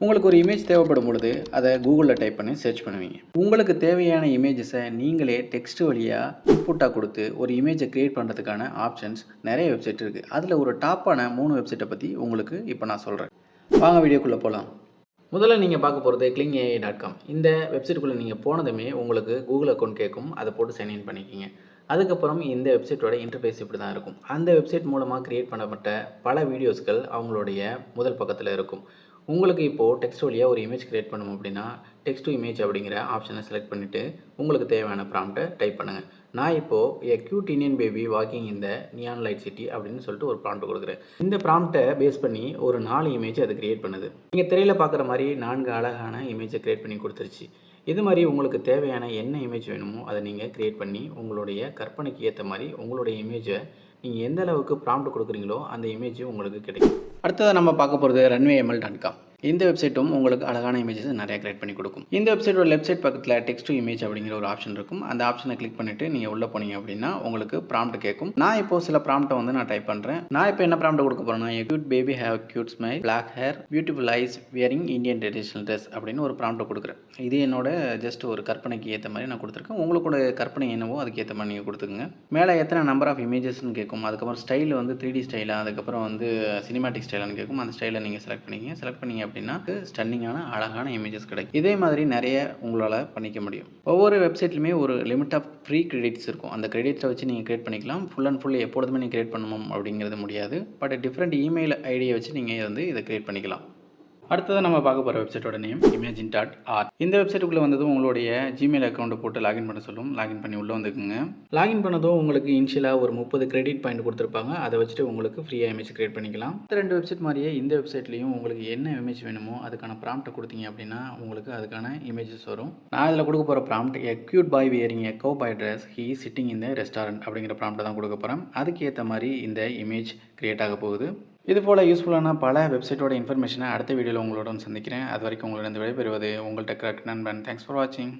உங்களுக்கு ஒரு இமேஜ் தேவைப்படும் பொழுது அதை கூகுளில் டைப் பண்ணி சர்ச் பண்ணுவீங்க. உங்களுக்கு தேவையான இமேஜஸை நீங்களே டெக்ஸ்ட் வழியாக இன்புட்டாக கொடுத்து ஒரு இமேஜை க்ரியேட் பண்ணுறதுக்கான ஆப்ஷன்ஸ் நிறைய வெப்சைட் இருக்குது அதில் ஒரு டாப்பான மூணு வெப்சைட்டை பற்றி உங்களுக்கு இப்போ நான் சொல்கிறேன் வாங்க வீடியோக்குள்ளே போகலாம் முதல்ல நீங்கள் பார்க்க போகிறது கிளிங் ஏஐ டாட் காம் இந்த வெப்சைட்டுக்குள்ளே நீங்கள் போனதுமே உங்களுக்கு கூகுள் அக்கௌண்ட் கேட்கும் அதை போட்டு சைன்இன் பண்ணிக்கிங்க. அதுக்கப்புறம் இந்த வெப்சைட்டோட இன்டர்ஃபேஸ் இப்படி தான் இருக்கும். அந்த வெப்சைட் மூலமாக க்ரியேட் பண்ணப்பட்ட பல வீடியோஸ்கள் அவங்களுடைய முதல் பக்கத்தில் இருக்கும். உங்களுக்கு இப்போது டெக்ஸ்ட் வழியாக ஒரு இமேஜ் க்ரியேட் பண்ணணும் அப்படின்னா டெக்ஸ்ட் டு இமேஜ் அப்படிங்கிற ஆப்ஷனை செலக்ட் பண்ணிவிட்டு உங்களுக்கு தேவையான ப்ராம்ப்டை டைப் பண்ணுங்கள் நான் இப்போது a cute Indian baby walking in the neon light city அப்படின்னு சொல்லிட்டு ஒரு ப்ராம்ப்ட் கொடுக்குறேன். இந்த ப்ராம்ப்டை பேஸ் பண்ணி ஒரு நாலு இமேஜ் அது க்ரியேட் பண்ணுது. நீங்கள் திரையில் பார்க்குற மாதிரி நான்கு அழகான இமேஜை க்ரியேட் பண்ணி கொடுத்துருச்சு. இது மாதிரி உங்களுக்கு தேவையான என்ன இமேஜ் வேணுமோ அதை நீங்கள் க்ரியேட் பண்ணி உங்களுடைய கற்பனைக்கு ஏற்ற மாதிரி உங்களுடைய இமேஜை நீங்கள் எந்த அளவுக்கு ப்ராம்ப்ட் கொடுக்குறீங்களோ அந்த இமேஜ் உங்களுக்கு கிடைக்கும். அடுத்ததாக நம்ம பார்க்க போகிறது ரன்வே எம்எல் டாட் காம் இந்த வெப்சைட்டும் உங்களுக்கு அழகான இமேஜஸ் நிறைய கிரியேட் பண்ணி கொடுக்கும். இந்த வெப்சைட்டோட லெஃப்ட் சைட் பக்கத்தில் டெக்ஸ்ட் டு இமேஜ் அப்படிங்கிற ஒரு ஆப்ஷன் இருக்கும். அந்த ஆப்ஷனை கிளிக் பண்ணிட்டு நீங்கள் உள்ளே போனீங்க அப்படின்னா உங்களுக்கு ப்ராம்ப்ட் கேட்கும். நான் இப்போ சில ப்ராம்ப்ட்டை வந்து நான் டைப் பண்ணுறேன் நான் இப்போ என்ன ப்ராம்ப்ட் கொடுக்க போகிறேன்னா cute baby have cute smile black hair beautiful eyes wearing Indian traditional dress அப்படின்னு ஒரு ப்ராம்ப்ட் கொடுக்குறேன். இது என்னோட ஜஸ்ட் ஒரு கற்பனைக்கு ஏற்ற மாதிரி நான் கொடுத்துருக்கேன். உங்களோட கற்பனை என்னவோ அதுக்கு ஏற்ற மாதிரி நீங்கள் கொடுத்துக்குங்க. மேலே எத்தனை நம்பர் ஆஃப் இமேஜஸ்னு கேட்கும். அதுக்கப்புறம் ஸ்டைல் வந்து த்ரீ டி ஸ்டைலாக அதுக்கப்புறம் வந்து சினிமாட்டிக் ஸ்டைலானு கேட்கும். அந்த ஸ்டைலை நீங்கள் செலக்ட் பண்ணிங்க செலக்ட் பண்ணிங்க அப்படின்னா ஸ்டன்னிங்கான அழகான இமேஜஸ் கிடைக்கும். இதே மாதிரி நிறைய உங்களால் பண்ணிக்க முடியும். ஒவ்வொரு வெப்சைட்லையுமே ஒரு லிமிட் ஆஃப் ஃப்ரீ கிரெடிட்ஸ் இருக்கும். அந்த கிரெடிட்ஸை வச்சு நீங்கள் கிரியேட் பண்ணிக்கலாம். ஃபுல் அண்ட் ஃபுல் எப்பொழுதுமே நீங்கள் கிரியேட் பண்ணணும் அப்படிங்கிறது முடியாது. பட் டிஃப்ரெண்ட் இமெயில் ஐடியை வச்சு நீங்கள் வந்து இதை கிரியேட் பண்ணிக்கலாம். அடுத்தது நம்ம பார்க்க போகிற வெப்சைட்டோட நேம் இமேஜின் டாட் ஆர் இந்த வெப்சைட்டுக்குள்ளே வந்ததும் உங்களுடைய ஜிமெயில் அக்கௌண்ட்டை போட்டு லாகின் பண்ண சொல்லும். லாகின் பண்ணி உள்ளே வந்துக்குங்க. லாகின் பண்ணதும் உங்களுக்கு இனிஷியலாக ஒரு முப்பது கிரெடிட் பாயிண்ட் கொடுத்துருப்பாங்க. அதை வச்சுட்டு உங்களுக்கு ஃப்ரீயாக இமேஜ் கிரியேட் பண்ணிக்கலாம். இந்த ரெண்டு வெப்சைட் மாதிரியே இந்த வெப்சைட்லேயும் உங்களுக்கு என்ன இமேஜ் வேணுமோ அதுக்கான ப்ராம்ப்ட் கொடுத்தீங்க அப்படின்னா உங்களுக்கு அதுக்கான இமேஜஸ் வரும். நான் இதில் கொடுக்க போகிற prompt a cute boy wearing a cowboy dress he sitting in the restaurant அப்படிங்கிற ப்ராம்ப்ட்டை தான் கொடுக்க போகிறேன் அதுக்கு ஏற்ற மாதிரி இந்த இமேஜ் கிரியேட் ஆக போகுது. இது போல் யூஸ்ஃபுல்லான பல வெப்சைட்டோட இன்ஃபர்மேஷனை அடுத்த வீடியோவில் உங்களோட சந்திக்கிறேன். அது வரைக்கும் உங்களிடம் விடைபெறுவது உங்கள்கிட்ட கரெக்ட் நண்பன். தேங்க்ஸ் ஃபார் வாட்சிங்